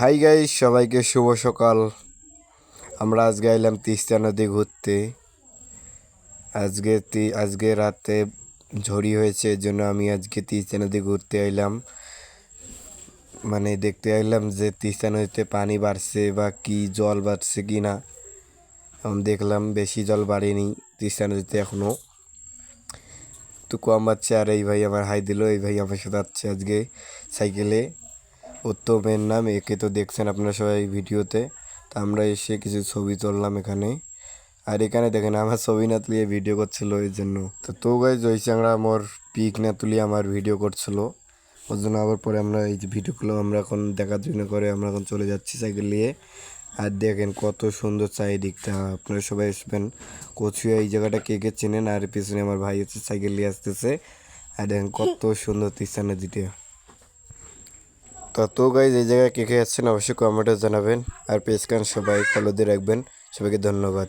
High গাই সবাইকে শুভ সকাল। আমরা আজকে এলাম তিস্তা নদী ঘুরতে। আজকে আজকে রাতে ঝড়ি হয়েছে এর জন্য আমি আজকে তিস্তা নদী ঘুরতে এলাম মানে দেখতে এলাম যে তিস্তা নদীতে পানি বাড়ছে বা কি জল বাড়ছে কি না। দেখলাম বেশি জল বাড়েনি তিস্তা নদীতে এখনও তো কম বাচ্চা আর এই ভাই আমার হাই দিল, এই ভাই আমার সাথে আজকে সাইকেলে। উত্তমের নাম, একে তো দেখছেন আপনারা সবাই ভিডিওতে। তো আমরা এসে কিছু ছবি তুললাম এখানে। আর এখানে দেখেন, আমার ছবি না তুলিয়ে ভিডিও করছিল এই জন্য। তো তো গাই চাংড়া আমার পিক না তুলিয়ে আমার ভিডিও করছিল। ওর জন্য আবার পরে আমরা এই যে ভিডিওগুলো আমরা এখন দেখার জন্য করে আমরা এখন চলে যাচ্ছি সাইকেল নিয়ে। আর দেখেন কত সুন্দর চারিদিকটা, আপনারা সবাই আসবেন। কচুয়া এই জায়গাটা কে কে চেনেন? আর পিছনে আমার ভাই হচ্ছে সাইকেল নিয়ে আসতেছে। আর দেখেন কত সুন্দর তিস্তা নদীটা তা, তো গাইজ এই জায়গায় কে কে যাচ্ছেন অবশ্যই কমেন্টে জানাবেন। আর পেজকান সবাই ফলো দিয়ে রাখবেন। সবাইকে ধন্যবাদ।